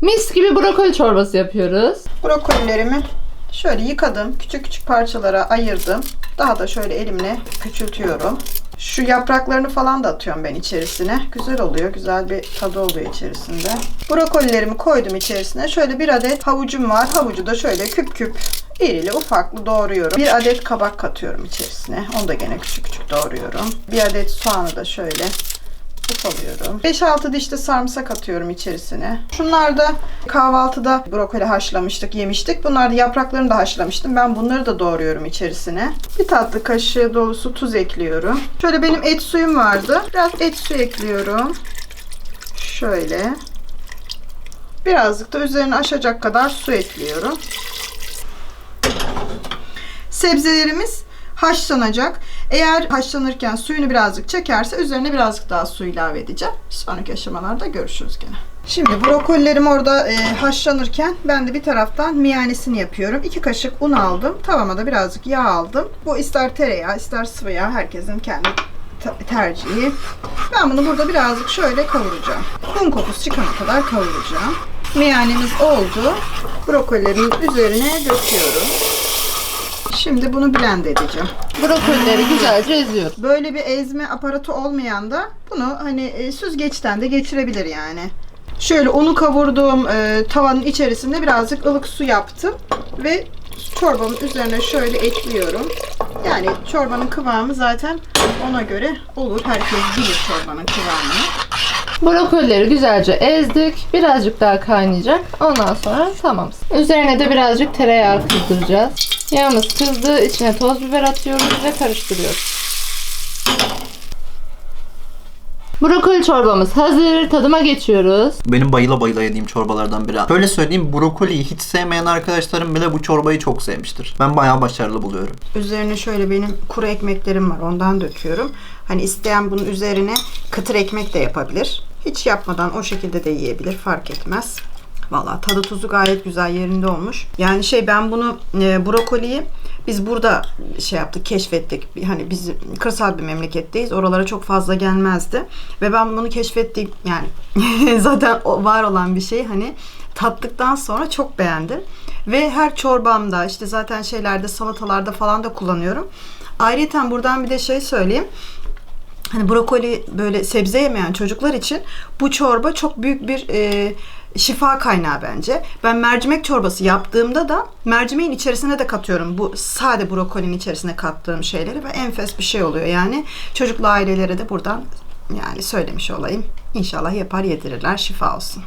Mis gibi brokoli çorbası yapıyoruz. Brokolilerimi şöyle yıkadım. Küçük küçük parçalara ayırdım. Daha da şöyle elimle küçültüyorum. Şu yapraklarını falan da atıyorum ben içerisine. Güzel oluyor. Güzel bir tadı oluyor içerisinde. Brokolilerimi koydum içerisine. Şöyle bir adet havucum var. Havucu da şöyle küp küp irili ufaklı doğruyorum. Bir adet kabak katıyorum içerisine. Onu da gene küçük küçük doğruyorum. Bir adet soğanı da şöyle ufalıyorum. 5-6 diş de sarımsak atıyorum içerisine. Şunlar da kahvaltıda brokoli haşlamıştık, yemiştik. Bunlar da yapraklarını da haşlamıştım. Ben bunları da doğruyorum içerisine. Bir tatlı kaşığı dolusu tuz ekliyorum. Şöyle benim et suyum vardı. Biraz et suyu ekliyorum. Şöyle. Birazcık da üzerine aşacak kadar su ekliyorum. Sebzelerimiz haşlanacak. Eğer haşlanırken suyunu birazcık çekerse üzerine birazcık daha su ilave edeceğim. Sonraki aşamalarda görüşürüz gene. Şimdi brokolilerim orada e, haşlanırken ben de bir taraftan miyanesini yapıyorum. 2 kaşık un aldım. Tavama da birazcık yağ aldım. Bu ister tereyağı ister sıvı yağ herkesin kendi tercihi. Ben bunu burada birazcık şöyle kavuracağım. Un kokusu çıkana kadar kavuracağım. Miyanemiz oldu. Brokolilerimin üzerine döküyorum. Şimdi bunu blend edeceğim. Brokolileri güzelce eziyoruz. Böyle bir ezme aparatı olmayan da bunu hani e, süzgeçten de geçirebilir yani. Şöyle unu kavurduğum e, tavanın içerisinde birazcık ılık su yaptım ve çorbamın üzerine şöyle ekliyorum. Yani çorbanın kıvamı zaten ona göre olur. Herkes bilir çorbanın kıvamını. Brokolileri güzelce ezdik. Birazcık daha kaynayacak. Ondan sonra tamam. Üzerine de birazcık tereyağı kızdıracağız. Yağımız kızdı. İçine toz biber atıyoruz ve karıştırıyoruz. Brokoli çorbamız hazır. Tadıma geçiyoruz. Benim bayıla bayıla yediğim çorbalardan biri. Böyle söyleyeyim brokoliyi hiç sevmeyen arkadaşlarım bile bu çorbayı çok sevmiştir. Ben bayağı başarılı buluyorum. Üzerine şöyle benim kuru ekmeklerim var. Ondan döküyorum. Hani isteyen bunun üzerine kıtır ekmek de yapabilir. Hiç yapmadan o şekilde de yiyebilir. Fark etmez. Valla tadı tuzu gayet güzel yerinde olmuş. Yani şey ben bunu e, brokoliyi biz burada şey yaptık keşfettik. Hani biz kırsal bir memleketteyiz. Oralara çok fazla gelmezdi. Ve ben bunu keşfettim. Yani zaten var olan bir şey. Hani tattıktan sonra çok beğendim. Ve her çorbamda işte zaten şeylerde salatalarda falan da kullanıyorum. Ayrıca buradan bir de şey söyleyeyim. Hani brokoli böyle sebze yemeyen çocuklar için bu çorba çok büyük bir e, şifa kaynağı bence. Ben mercimek çorbası yaptığımda da mercimeğin içerisine de katıyorum. Bu sade brokolinin içerisine kattığım şeyleri ve enfes bir şey oluyor. Yani çocuklu ailelere de buradan yani söylemiş olayım. İnşallah yapar yedirirler. Şifa olsun.